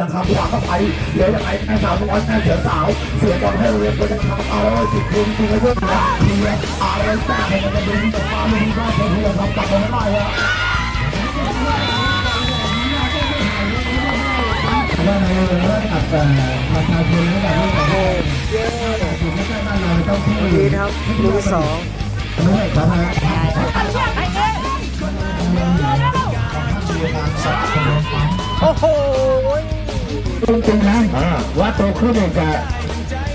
ยังคำขวางเข้าไปเดี๋ยวยังไงแม่สาวน้อยแม่เสือสาว เสียบอลให้เรียนตัวยังคำเอาเลยติดทีมจริงเลยพื่อนนะเทียเอาเลยแต้มมันจะดึงออกมาไม่รู้ว่าเพื่อนทำกลับมาไม่ได้ฮะว่าในเรื่องกับประชาชนและแบบนี้โอ้ยเยอะถึงไม่ใช่บ้านเราต้องที่ดีครับลูกสองไม่ใช่ครับฮะโอ้โห จริงๆนะว่าโตขึ้นเนี่ยจะ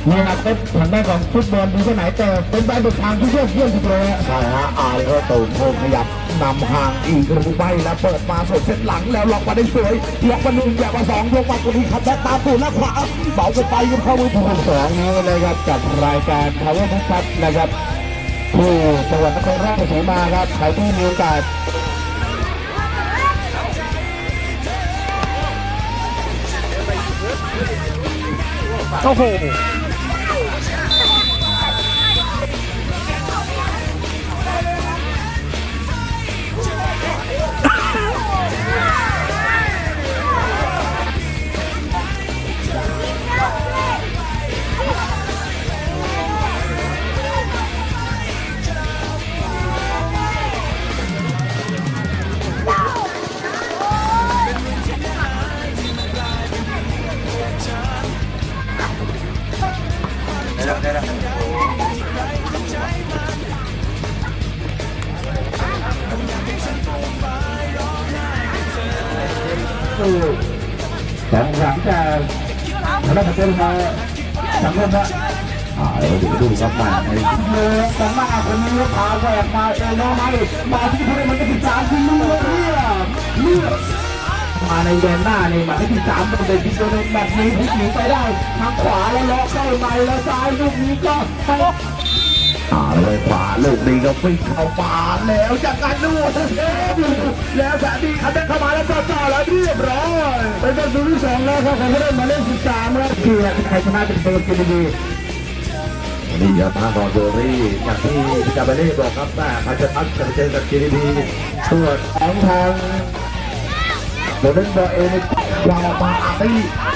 มีอนาคตทางด้านของฟุตบอลดีแค่ไหนแต่เป็นไปในทางที่ยอดเยี่ยมจริงเลยใช่ฮะอายก็ตูนโคขยับนำห่างอีกระบุไปแล้วเปิดมาสดเส้นหลังแล้วล็อกมาได้สวยล็อกมาหนึ่งแบบมาสองยกมาตัวนี้ขัดแบ็คตามตูนแล้วขวาเบากันไปยังเข้ามือถูกสองนี้เลยครับกับรายการทาวเวอร์พับนะครับผู้จังหวัดนครราชสีมาครับใครที่มีโอกาส โอ้โห คือสองหลังจากทางด้านของเจ้ามาสังเกตว่าอ่าเดี๋ยวดูครับมาไอ้เนื้อสมาคนนี้พาแหวกมาเอโนมามาที่ผู้เล่นมันจะติดสามที่มือเรียเลือด มาในแดนหน้าในี่มาที่สามเป็นเด็กที่โดนแบบนี้พลิกหนีไปได้ทางขวาแล้วล็อกเข้าในแล้วซ้ายลูกนี้ก็ไปอ่าเลยขวาลูกนี้ก็วิ่งเข้าปาแล้วจากการดูแล้วแสนดีคันเดินเข้ามาแล้วจ่อแล้วเรียบร้อยเป็นประตูที่สองแล้วครับของผู้เล่นมาเลขสิบสามครับเกียรติใครชนะเป็นเบอร์กินดีนี่ยาตาดอนเบอรี่อย่างที่พิจารณาบอกครับแต่ใครจะทักจะเจอกับกินดีส่วนของทาง โดนเล่นเบอร์เองวางออกมาอาตี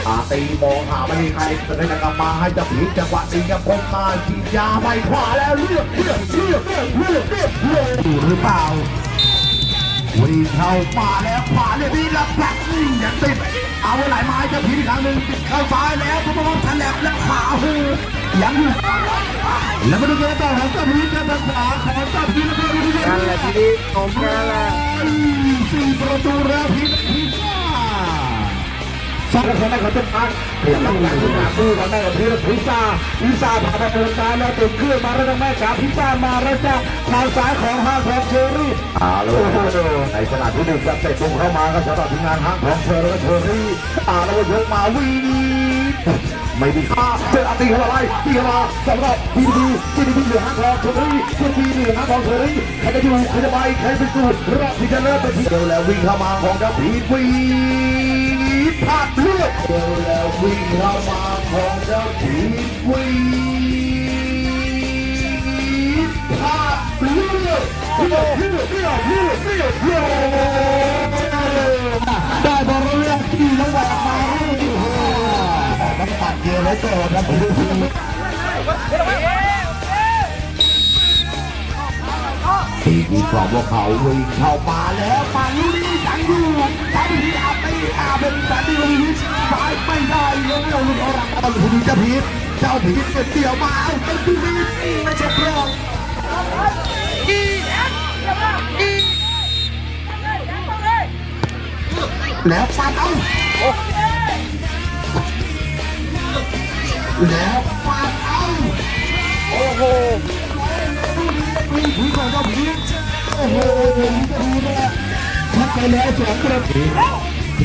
อาตีมองหาไม่มีใครจะได้กลับมาให้จะผีจังหวะนี้กับคมมาฉียาไปขวาแล้วเลือกเลือกเลือกเลือกเลือกเลือกเลือกหรือเปล่าวิ่งเข้าป่าแล้วขวาเนี่ยพี่รับแบกยังติดเอาไว้หลายไม้จะพีอีกครั้งหนึ่งติดเข้าซ้ายแล้วทุกคนทันแล้วแล้วขวาหูยังอยู่แล้วมาดูเกมต่อของเจ้าพีเจ้าทางขวาของเจ้าพีแล้วก็ดูที่นั่นแหละทีนี้ผมนั่นแหละสี่ประตูแล้วพีพีซ่า สร้างคนได้ของเจ้าพันเปลี่ยนตำแหน่งขึ้นมาคู่กันได้กับพีพิซาพิซาผ่านไปเดินซ้ายแล้วติดเครื่องมาแล้วนะแม่จ๋าพิซามาแล้วจ้าทางซ้ายของฮาร์ดเชอรี่อาโลในขณะที่หนึ่งจะเตะตุ่มเข้ามาก็สำหรับทีมงานฮักของเชอร์และเชอรี่อาโลยกมาวีนีไม่มีค่าเจออาตีเข้ามาไล่ตีเข้าสำหรับพีดีพีดีเหลือฮักของเชอรี่เชอรี่เหลือฮักของเชอรี่ใครจะอยู่ใครจะไปใครเป็นสูตรอบที่จะเริ่มไปทีเดียวแล้ววิ่งเข้ามาของดับพีวี พลาดเลือดเดียวแล้ววิ่งเข้ามาของดับพีวีพลาดเลือดได้บอลเลือกที่แล้วแหวกมาต้องตัดเยอะเลยตัวครับทีมีกรอบว่าเขาวิ่งเข้ามาแล้วมาลุยจังยู่สายพีอา เอาหลังเอาลูกเจ้าพีเจ้าพีเป็นเดี่ยวมาเอาไปดูวีไม่ใช่กรอบแล้วปัดเอาแล้วปัดเอาโอ้โหผีของเจ้าผีโอ้โหผีจะดูนะชัดไปแล้วสองประตู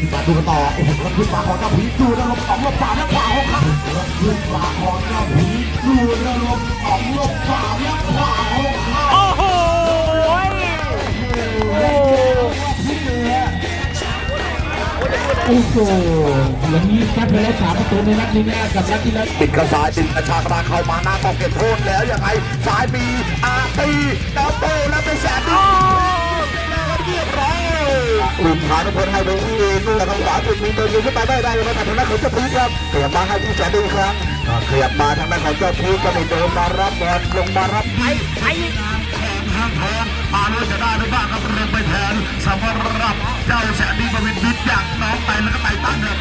ขึ้นมาดูกันต่อโอ้โหแล้วขึ้นมาของเจ้าผีดูแล้วลมสองลมสามแล้วขวาของเขาแล้วขึ้นมาของเจ้าผีดูแล้วลมสองลมสามแล้วขวาของเขาโอ้โหโอ้โหอย่างนี้ซัดไปแล้วสามประตูในนัดนี้แรกกับนัดที่แล้วติดกระสายติดกระชากระเข้ามาหน้าต้องเก็บโทษแล้วยังไงสายมีอาตีดับเบิลแล้วเป็นแสนดี อุ่นพานพลให้ไปที่นู่นทางขวาจุดมีตัวยืนขึ้นไปได้ได้เลยทางด้านของเจ้าพีครับเขียบมาให้ที่แสนดีครับเขียบมาทางด้านของเจ้าพีก็ไม่เดินมารับบอลลงมารับไปไปอีกทางทองอานุจะได้หรือเปล่าครับเริ่มไปแทนสำหรับเจ้าแสนดีประวินบิดอย่างน้องไปแล้วก็ไปตั้งเนี่ย